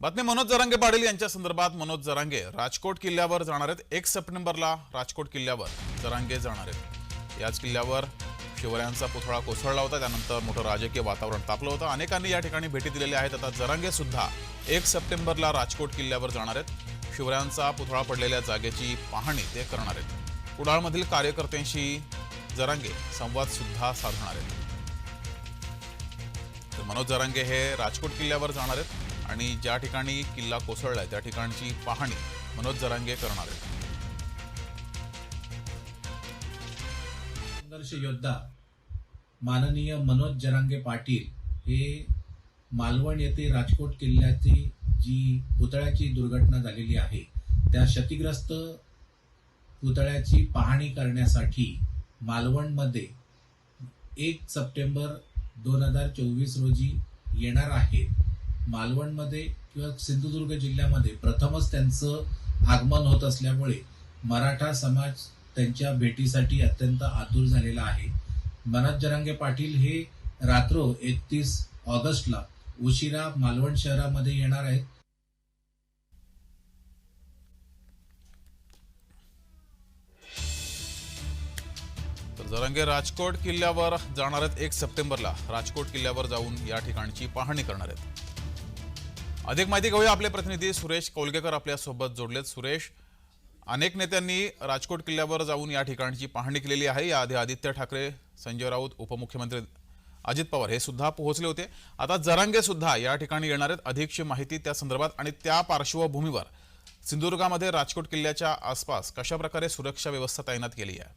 बातमी मनोज जरांगे पाटील यांच्या संदर्भात. मनोज जरांगे राजकोट किल्ल्यावर जाणार आहेत. एक सप्टेंबरला राजकोट किल्ल्यावर जरांगे जाणार आहेत. याच किल्ल्यावर शिवरायांचा पुतळा कोसळला होता. त्यानंतर मोठं राजकीय वातावरण तापलं होतं. अनेकांनी या ठिकाणी भेटी दिलेल्या आहेत. आता जरांगे सुद्धा एक सप्टेंबरला राजकोट किल्ल्यावर जाणार आहेत. शिवरायांचा पुतळा पडलेल्या जागेची पाहणी ते करणार आहेत. कुडाळमधील कार्यकर्त्यांशी जरांगे संवाद सुद्धा साधणार आहेत. तर मनोज जरांगे हे राजकोट किल्ल्यावर जाणार आहेत. आणि ज्या ठिकाणी किल्ला कोसळलाय त्या ठिकाणची पाहणी मनोज जरांगे करणार आहेत. संघर्ष योद्धा माननीय मनोज जरांगे पाटील हे मालवण येथे राजकोट किल्ल्याची जी पुतळ्याची दुर्घटना झालेली आहे त्या क्षतिग्रस्त पुतळ्याची पाहणी करण्यासाठी मालवणमध्ये एक सप्टेंबर दोन हजार चोवीस रोजी येणार आहेत. मालवणमध्ये किंवा सिंधुदुर्ग जिल्ह्यामध्ये प्रथमच त्यांचं आगमन होत असल्यामुळे मराठा समाज त्यांच्या भेटीसाठी अत्यंत आतुर झालेला आहे. मनोज जरांगे पाटील हे रात्र एकतीस ऑगस्टला उशिरा मालवण शहरामध्ये येणार आहेत. तर राजकोट किल्ल्यावर जाणार आहेत एक सप्टेंबरला. राजकोट किल्ल्यावर जाऊन या ठिकाणची पाहणी करणार आहेत. अधिक माहिती घेऊया आपले प्रतिनिधी सुरेश कोलगेकर आपल्यासोबत जोडलेत. सुरेश अनेक नेत्यांनी राजकोट किल्ल्यावर जाऊन या ठिकाणची पाहणी केलेली आहे. याआधी आदित्य ठाकरे संजय राऊत उपमुख्यमंत्री अजित पवार हे सुद्धा पोहोचले होते. आता जरांगे सुद्धा या ठिकाणी येणार आहेत. अधिकची माहिती त्या संदर्भात आणि त्या पार्श्वभूमीवर सिंधुदुर्गामध्ये राजकोट किल्ल्याच्या आसपास कशा प्रकारे सुरक्षा व्यवस्था तैनात केली आहे?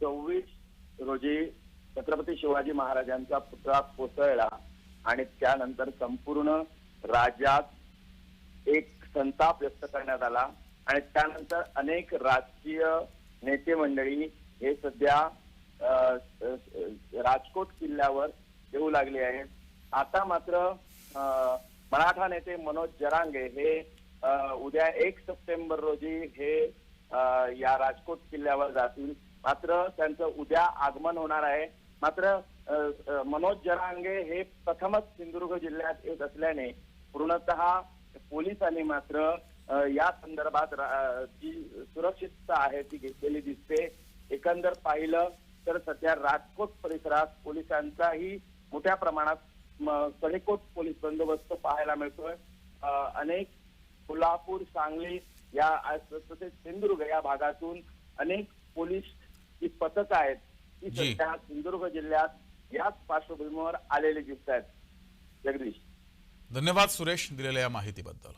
सव्वीस रोजी छत्रपती शिवाजी महाराजांचा पुतळा कोसळला. आणि त्यानंतर संपूर्ण राज्यात एक संताप व्यक्त करण्यात आला. आणि त्यानंतर अनेक राजकीय नेते मंडळी हे सध्या राजकोट किल्ल्यावर येऊ लागले आहेत. आता मात्र मराठा नेते मनोज जरांगे हे उद्या एक सप्टेंबर रोजी हे या राजकोट किल्ल्यावर जातील. मात्र त्यांचं उद्या आगमन होणार आहे. मात्र मनोज जरांगे हे प्रथमच सिंधुदुर्ग जिल्ह्यात येत असल्याने पूर्णतः पोलिसांनी मात्र या संदर्भात जी सुरक्षितता आहे ती घेतलेली दिसते एकंदर पाहिलं तर सध्या राजकोट परिसरात पोलिसांचाही मोठ्या प्रमाणात कडेकोट पोलीस बंदोबस्त पाहायला मिळतोय अनेक कोल्हापूर सांगली या तसेच सिंधुदुर्ग या भागातून अनेक पोलीस जी पथकं आहेत ती. सध्या सिंधुदुर्ग जिल्ह्यात याच पार्श्वभूमीवर आलेली दिसत आहेत जगदीश. धन्यवाद सुरेश दिलेल्या या माहितीबद्दल.